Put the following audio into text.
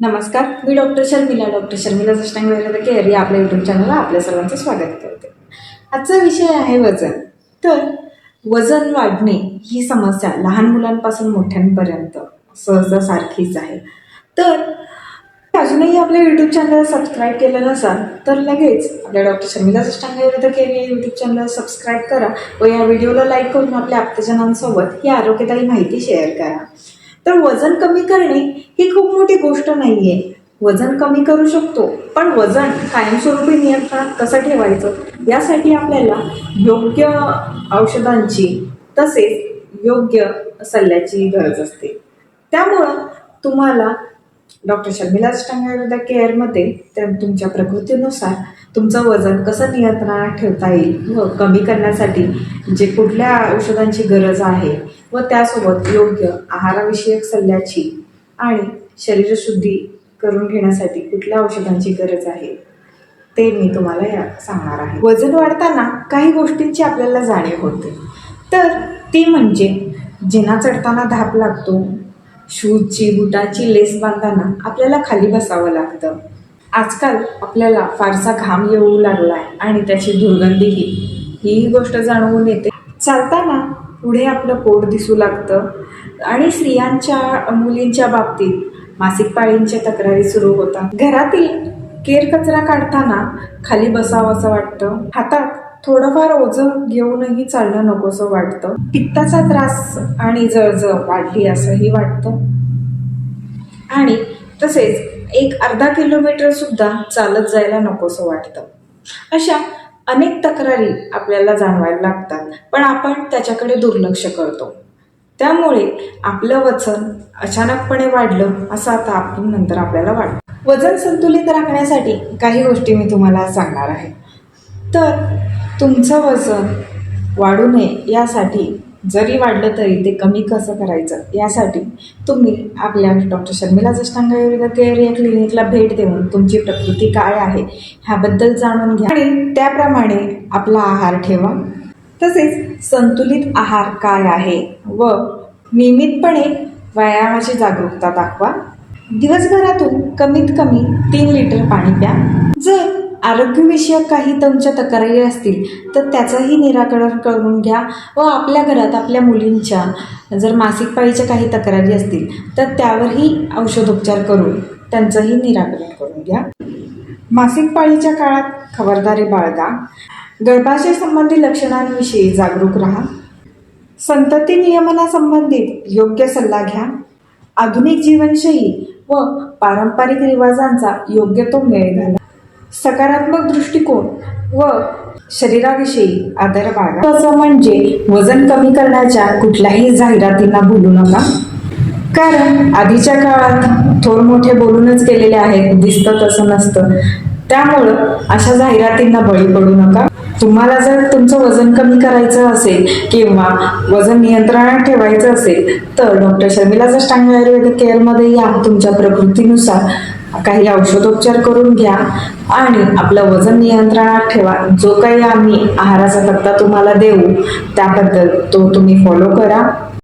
नमस्कार मी doctor Sharmila. Doctor Sharmila Sashtang वगैरे केअर या आपल्या यूट्यूब चॅनलला आपल्या सर्वांचं स्वागत करते. आजचा विषय आहे वजन. तर वजन वाढणे ही समस्या लहान मुलांपासून मोठ्यांपर्यंत सहसा सारखीच आहे. तर अजूनही आपल्या यूट्यूब चॅनलला सबस्क्राईब केलं नसाल तर लगेच आपल्या डॉक्टर शर्मिला सष्टांग विरुद्ध केअर या यूट्यूब चॅनलला सबस्क्राईब करा व या व्हिडिओला लाईक करून आपल्या आप्तजनांसोबत ही आरोग्यदायी माहिती शेअर करा. तर वजन कमी करणे ही खूप मोठी गोष्ट नाही आहे वजन कमी करू शकतो पण वजन कायमस्वरूपी नियंत्रणात कसं ठेवायचं? यासाठी आपल्याला योग्य औषधांची तसेच योग्य सल्ल्याची गरज असते. त्यामुळं तुम्हाला डॉक्टर शर्मिला विरुद्ध केअरमध्ये त्या तुमच्या प्रकृतीनुसार तुमचं वजन कसं नियंत्रणात ठेवता येईल? व कमी करण्यासाठी जे कुठल्या औषधांची गरज आहे? व त्यासोबत योग्य आहाराविषयक सल्ल्याची आणि शरीरशुद्धी करून घेण्यासाठी कुठल्या औषधांची गरज आहे? ते मी तुम्हाला या सांगणार आहे. वजन वाढताना काही गोष्टींची आपल्याला जाणीव होते. तर ती म्हणजे जिना चढताना धाप लागतो शूजची बुटाची लेस बांधताना आपल्याला खाली बसावं लागतं. आजकाल आपल्याला फारसा घाम येऊ लागला आहे आणि त्याची दुर्गंधीही. ही गोष्ट जाणवून येते. चालताना पुढे आपलं पोट दिसू लागतं आणि स्त्रियांच्या मुलींच्या बाबतीत मासिक पाळींच्या तक्रारी सुरू होतात. घरातील केर कचरा काढताना खाली बसावं असं वाटतं. हातात थोडंफार ओझं घेऊनही चालणं नकोसं वाटतं. पित्ताचा त्रास आणि जळजळ वाढली असंही वाटतं. आणि तसेच एक अर्धा किलोमीटर सुद्धा चालत जायला नकोसं वाटतं. अशा अनेक तक्रारी आपल्याला जाणवायला लागतात पण आपण त्याच्याकडे दुर्लक्ष करतो. त्यामुळे आपलं वजन अचानकपणे वाढलं असं आता आपण नंतर आपल्याला वाटतं. वजन संतुलित राखण्यासाठी काही गोष्टी मी तुम्हाला सांगणार आहे. तर तुमचं वजन वाढू नये यासाठी जरी वाढलं तरी ते कमी कसं करायचं यासाठी तुम्ही आपल्या डॉक्टर शर्मिला जष्टांग आयुर्वेद केअर या क्लिनिकला भेट देऊन तुमची प्रकृती काय आहे ह्याबद्दल जाणून घ्या. आणि त्याप्रमाणे आपला आहार ठेवा. तसेच संतुलित आहार काय आहे व नियमितपणे व्यायामाची जागरूकता दाखवा. दिवसभरातून कमीत कमी तीन लिटर पाणी प्या. जर आरोग्यविषयक काही तुमच्या तक्रारी असतील तर त्याचंही निराकरण करून घ्या. व आपल्या घरात आपल्या मुलींच्या जर मासिक पाळीच्या काही तक्रारी असतील तर त्यावरही औषधोपचार करून त्यांचंही निराकरण करून घ्या. मासिक पाळीच्या काळात खबरदारी बाळगा. गर्भाशय संबंधी लक्षणांविषयी जागरूक राहा. संतती नियमनासंबंधित योग्य सल्ला घ्या. आधुनिक जीवनशैली व पारंपरिक रिवाजांचा योग्य तो मेळ घाला. सकारात्मक दृष्टिकोन व शरीराविषयी आदर बाळगा. म्हणजे वजन कमी करण्याच्या कुठल्याही जाहिरातींना बोलू नका. कारण आधीच्या काळात थोर मोठे बोलूनच गेलेले आहेत दिसतं तसं नसतं. त्यामुळं अशा जाहिरातींना बळी पडू नका. तुम्हाला जर तुमचं वजन कमी करायचं असेल किंवा वजन नियंत्रणात ठेवायचं असेल तर डॉक्टर शर्मिला जष्टांग आयुर्वेदिक केअरमध्ये या तुमच्या प्रकृतीनुसार काही औषधोपचार करून घ्या आणि आपलं वजन नियंत्रणात ठेवा. जो काही आम्ही आहाराचा तक्ता तुम्हाला देऊ त्याबद्दल तो तुम्ही फॉलो करा.